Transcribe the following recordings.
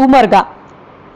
उमरगा.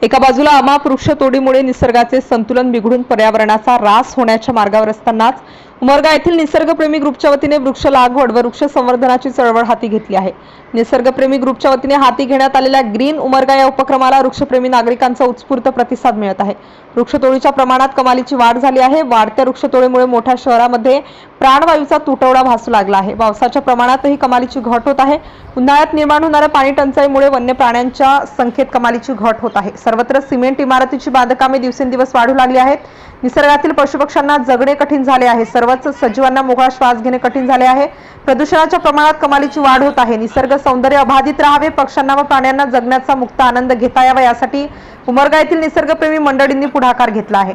एका बाजूला अमाप वृक्षतोडीमुळे निसर्गाचे संतुलन बिघडून पर्यावरणाचा ऱ्हास होण्याच्या मार्गावर असतानाच उमरगा येथील निसर्गप्रेमी ग्रुपच्या वतीने वृक्ष लागवड व वृक्ष संवर्धनाची चळवळ हाती घेतली आहे. निसर्गप्रेमी ग्रुपच्या वतीने हाती घेण्यात आलेल्या ग्रीन उमरगा या उपक्रमाला वृक्षप्रेमी नागरिकांचा उत्स्फूर्त प्रतिसाद मिळत आहे. वृक्षतोडीच्या प्रमाणात कमालीची वाढ झाली आहे. वाढत्या वृक्षतोडीमुळे मोठ्या शहरामध्ये प्राणवायूचा तुटवडा भासू लागला आहे. पावसाच्या प्रमाणातही कमालीची घट होत आहे. उन्हाळ्यात निर्माण होणाऱ्या पाणी टंचाईमुळे वन्य प्राण्यांच्या संख्येत कमालीची घट होत आहे. सर्वत्र सिमेंट इमारतीची बांधकामे दिवसेंदिवस वाढू लागली आहेत. निसर्गातील पशुपक्ष्यांना जगणे कठीण झाले आहे. सर्वच सजीवांना मोकळा श्वास घेणे कठीण झाले आहे. प्रदूषणाच्या प्रमाणात कमालीची वाढ होत आहे. निसर्ग सौंदर्य अबाधित राहावे पक्ष्यांना व प्राण्यांना जगण्याचा मुक्त आनंद घेता यावा यासाठी उमरगा येथील निसर्गप्रेमी मंडळींनी पुढाकार घेतला आहे.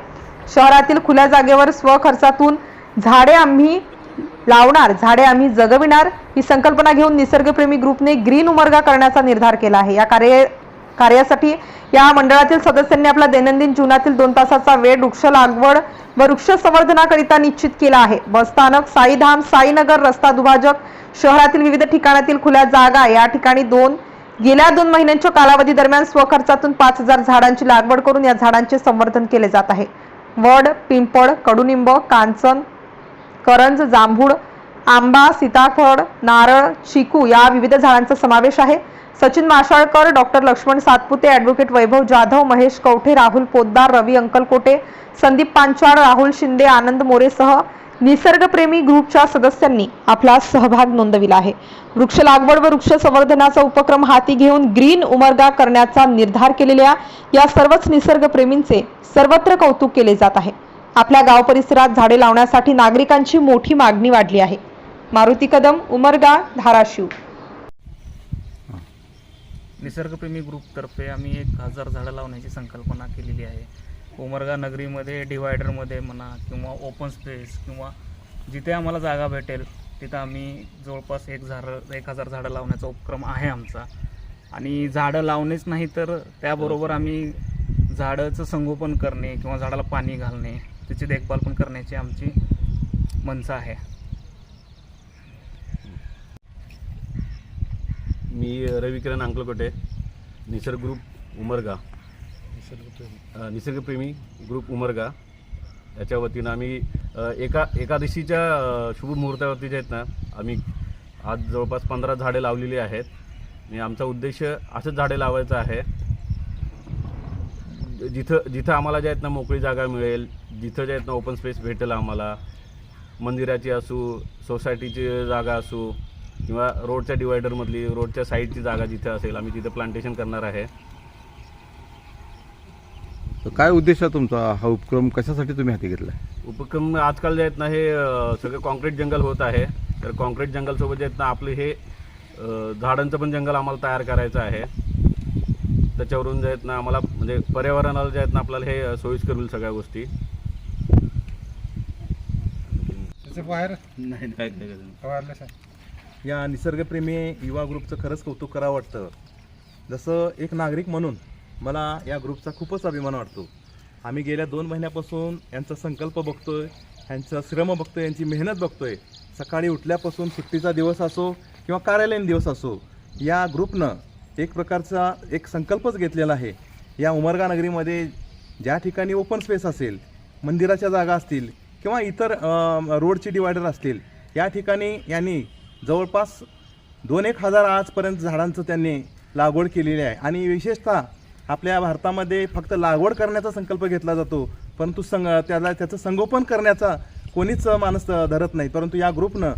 शहरातील खुल्या जागेवर स्वखर्चातून झाडे आम्ही लावणार झाडे आम्ही जगविणार ही संकल्पना घेऊन निसर्गप्रेमी ग्रुपने ग्रीन उमरगा करण्याचा निर्धार केला आहे. या कार्य कार्यासाठी या मंडळातील सदस्यांनी आपला दैनंदिन जीवनातील दोन तासाचा वेळ वृक्ष लागवड व वृक्ष संवर्धनाकरिता निश्चित केला आहे. बसस्थानक साईधाम साईनगर रस्ता दुभाजक शहरातील विविध ठिकाणातील खुल्या जागा या ठिकाणी दोन गेल्या दोन महिन्यांच्या कालावधी दरम्यान स्वखर्चातून पाच हजार झाडांची लागवड करून या झाडांचे संवर्धन केले जात आहे. वड पिंपळ कडुनिंब कांचन करंज जांभूळ आंबा सीताफळ नारळ चिकू या विविध झाडांचा समावेश आहे. सचिन माशाळकर डॉक्टर लक्ष्मण सातपुते ॲडव्होकेट वैभव जाधव महेश कवठे राहुल पोद्दार रवी अंकलकोटे संदीप पांचाळ राहुल शिंदे आनंद मोरेसह निसर्गप्रेमी ग्रुपच्या सदस्यांनी आपला सहभाग नोंदविला आहे. वृक्ष लागवड व वृक्ष संवर्धनाचा उपक्रम हाती घेऊन ग्रीन उमरगा करण्याचा निर्धार केलेल्या या सर्वच निसर्गप्रेमींचे सर्वत्र कौतुक केले जात आहे. आपल्या गाव परिसरात झाडे लावण्यासाठी नागरिकांची मोठी मागणी वाढली आहे. मारुती कदम उमरगा धाराशिव. निसर्गप्रेमी ग्रुपतर्फे आम्ही एक हजार झाडं लावण्याची संकल्पना केलेली आहे. उमरगा नगरीमध्ये डिवायडरमध्ये म्हणा किंवा ओपन स्पेस किंवा जिथे आम्हाला जागा भेटेल तिथं आम्ही जवळपास एक झाडं एक हजार झाडं लावण्याचा उपक्रम आहे आमचा. आणि झाडं लावणेच नाही तर त्याबरोबर आम्ही झाडाचं संगोपन करणे किंवा झाडाला पाणी घालणे त्याची देखभाल पण करण्याची आमची मनसा आहे. मी रविकिरण अंकलकोटे निसर्ग ग्रुप उमरगा. निसर्गप्रेमी ग्रुप उमरगा. याच्या वतीनं आम्ही एका एकादशीच्या शुभ मुहूर्तावरती जे आहेत ना आम्ही आज जवळपास पंधरा झाडे लावलेली आहेत. आणि आमचा उद्देश असंच झाडे लावायचं आहे. जिथं जिथं आम्हाला जे आहेत ना मोकळी जागा मिळेल जिथं जे आहेत ना ओपन स्पेस भेटेल आम्हाला मंदिराची असू सोसायटीची जागा असू किंवा रोडच्या डिवायडरमधली रोडच्या साईडची जागा जिथे असेल आम्ही तिथे प्लांटेशन करणार आहे. तर काय उद्देश आहे तुमचा? हा उपक्रम कशासाठी तुम्ही हाती घेतला उपक्रम आजकाल जे आहेत ना हे अ, सगळं कॉन्क्रीट जंगल होत आहे. तर कॉन्क्रीट जंगलसोबत जे आहेत ना आपलं हे अ, झाडांचं पण जंगल आम्हाला तयार करायचं आहे. त्याच्यावरून जे आहेत ना आम्हाला म्हणजे पर्यावरणाला जे आहेत ना आपल्याला हे अ, सोयीस्कर होईल सगळ्या गोष्टी. त्याचं बाहेर नाही नाही फवारलं साहेब या निसर्गप्रेमी युवा ग्रुपचं खरंच कौतुक करावं वाटतं. जसं एक नागरिक म्हणून मला या ग्रुपचा खूपच अभिमान वाटतो. आम्ही गेल्या दोन महिन्यापासून यांचा संकल्प बघतो आहे यांचा श्रम बघतो यांची मेहनत बघतो आहे सकाळी उठल्यापासून सुट्टीचा दिवस असो किंवा कार्यालयीन दिवस असो या ग्रुपनं एक प्रकारचा एक संकल्पच घेतलेला आहे. या उमरगा नगरीमध्ये ज्या ठिकाणी ओपन स्पेस असेल मंदिराच्या जागा असतील किंवा इतर रोडची डिवायडर असतील या ठिकाणी यांनी जवळपास दोन एक हजार आजपर्यंत झाडांचं त्यांनी लागवड केलेली आहे. आणि विशेषतः आपल्या भारतामध्ये फक्त लागवड करण्याचा संकल्प घेतला जातो परंतु संग त्याला त्याचं संगोपन करण्याचा कोणीच माणूस धरत नाही. परंतु या ग्रुपनं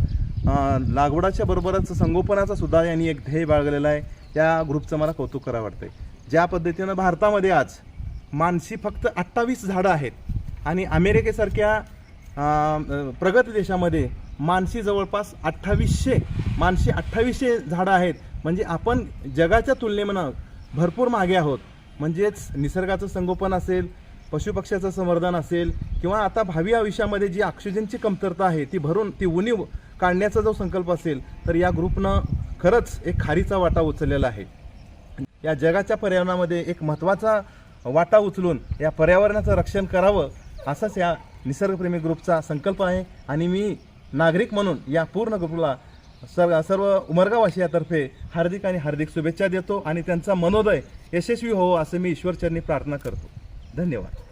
लागवडाच्या बरोबरच संगोपनाचा सुद्धा यांनी एक ध्येय बाळगलेला आहे. या ग्रुपचं मला कौतुक करावं वाटतं ज्या पद्धतीनं भारतामध्ये आज मानसी फक्त अठ्ठावीस झाडं आहेत आणि अमेरिकेसारख्या प्रगत देशामध्ये मानशी जवळपास अठ्ठावीसशे मानशी अठ्ठावीसशे झाडं आहेत. म्हणजे आपण जगाच्या तुलनेनं भरपूर मागे आहोत. म्हणजेच निसर्गाचं संगोपन असेल पशुपक्ष्याचं संवर्धन असेल किंवा आता भावी आयुष्यामध्ये जी ऑक्सिजनची कमतरता आहे ती भरून ती उणीव काढण्याचा जो संकल्प असेल तर या ग्रुपनं खरंच एक खारीचा वाटा उचललेला आहे. या जगाच्या पर्यावरणामध्ये एक महत्त्वाचा वाटा उचलून या पर्यावरणाचं रक्षण करावं असाच या निसर्गप्रेमी ग्रुपचा संकल्प आहे. आणि मी नागरिक म्हणून या पूर्ण ग्रुपला सर्व सर्व उमरगावासियातर्फे हार्दिक आणि हार्दिक शुभेच्छा देतो आणि त्यांचा मनोदय यशस्वी हो असं मी ईश्वरचरणी प्रार्थना करतो. धन्यवाद.